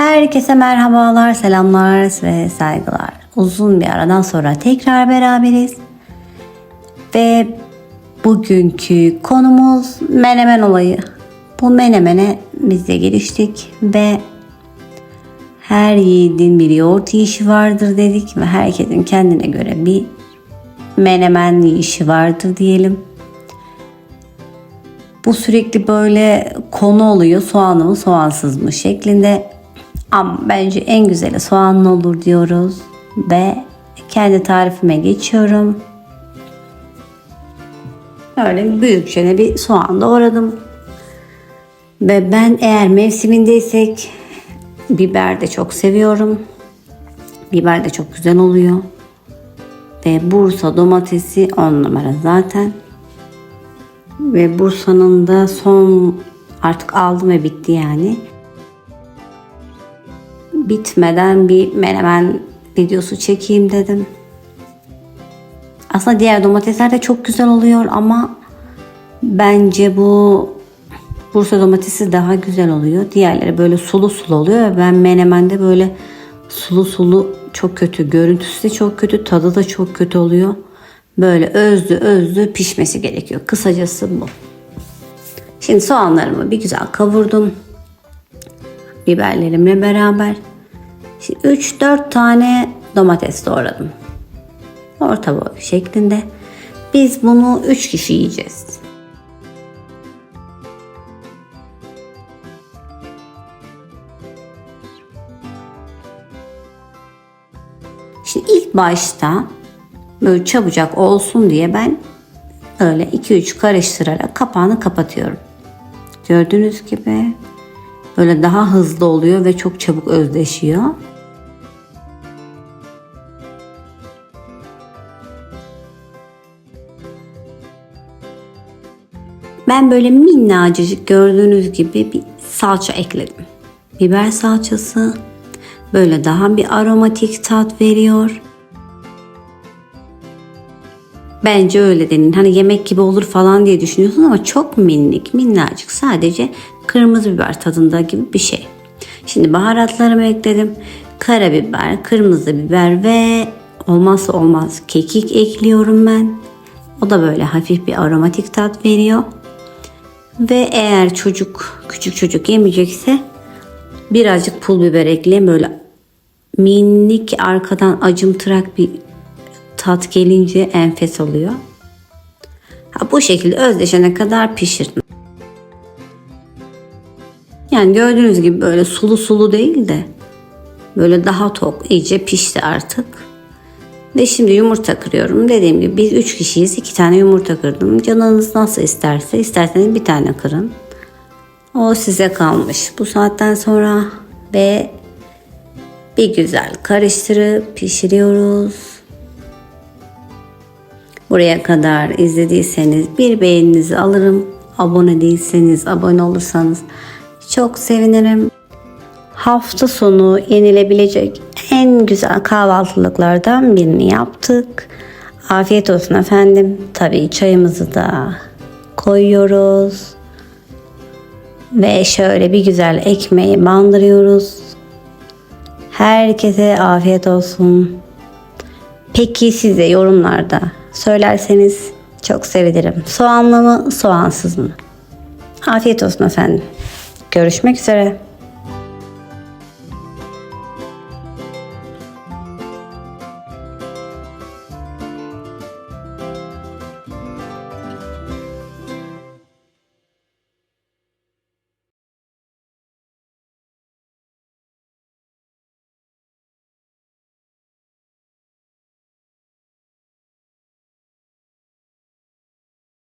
Herkese merhabalar, selamlar ve saygılar. Uzun bir aradan sonra tekrar beraberiz. Ve bugünkü konumuz menemen olayı. Bu menemene biz de giriştik ve her yiğidin bir yoğurt yiyişi vardır dedik ve herkesin kendine göre bir menemen yiyişi vardır diyelim. Bu sürekli böyle konu oluyor soğanlı mı soğansız mı şeklinde. Ama bence en güzeli soğanlı olur diyoruz. Ve kendi tarifime geçiyorum. Öyle büyükçe bir soğan doğradım. Ve ben eğer mevsimindeysek biber de çok seviyorum. Biber de çok güzel oluyor. Ve Bursa domatesi on numara zaten. Ve Bursa'nın da son artık aldım ve bitti yani. Bitmeden bir menemen videosu çekeyim dedim. Aslında diğer domatesler de çok güzel oluyor ama bence bu Bursa domatesi daha güzel oluyor. Diğerleri böyle sulu sulu oluyor ben menemende böyle sulu sulu çok kötü. Görüntüsü de çok kötü, tadı da çok kötü oluyor. Böyle özlü özlü pişmesi gerekiyor. Kısacası bu. Şimdi soğanlarımı bir güzel kavurdum. Biberlerimle beraber. Şimdi 3-4 tane domates doğradım. Orta boy şeklinde. Biz bunu 3 kişi yiyeceğiz. Şimdi ilk başta böyle çabucak olsun diye ben öyle 2-3 karıştırarak kapağını kapatıyorum. Gördüğünüz gibi böyle daha hızlı oluyor ve çok çabuk özleşiyor. Ben böyle minnacık gördüğünüz gibi bir salça ekledim. Biber salçası böyle daha bir aromatik tat veriyor. Bence öyle denin. Hani yemek gibi olur falan diye düşünüyorsun ama çok minik, minnacık. Sadece kırmızı biber tadında gibi bir şey. Şimdi baharatlarımı ekledim. Karabiber, kırmızı biber ve olmazsa olmaz kekik ekliyorum ben. O da böyle hafif bir aromatik tat veriyor. Ve eğer çocuk, küçük çocuk yemeyecekse birazcık pul biber ekleyin. Böyle minik arkadan acımtırak bir tat gelince enfes oluyor. Ha, bu şekilde özleşene kadar pişirdim. Yani gördüğünüz gibi böyle sulu sulu değil de böyle daha tok iyice pişti artık. Ve şimdi yumurta kırıyorum. Dediğim gibi biz 3 kişiyiz. 2 tane yumurta kırdım. Canınız nasıl isterse isterseniz bir tane kırın. O size kalmış. Bu saatten sonra ve bir güzel karıştırıp pişiriyoruz. Buraya kadar izlediyseniz bir beğeninizi alırım. Abone değilseniz abone olursanız çok sevinirim. Hafta sonu yenilebilecek en güzel kahvaltılıklardan birini yaptık. Afiyet olsun efendim. Tabii çayımızı da koyuyoruz. Ve şöyle bir güzel ekmeği bandırıyoruz. Herkese afiyet olsun. Peki siz de yorumlarda söylerseniz çok sevinirim. Soğanlı mı, soğansız mı? Afiyet olsun efendim. Görüşmek üzere.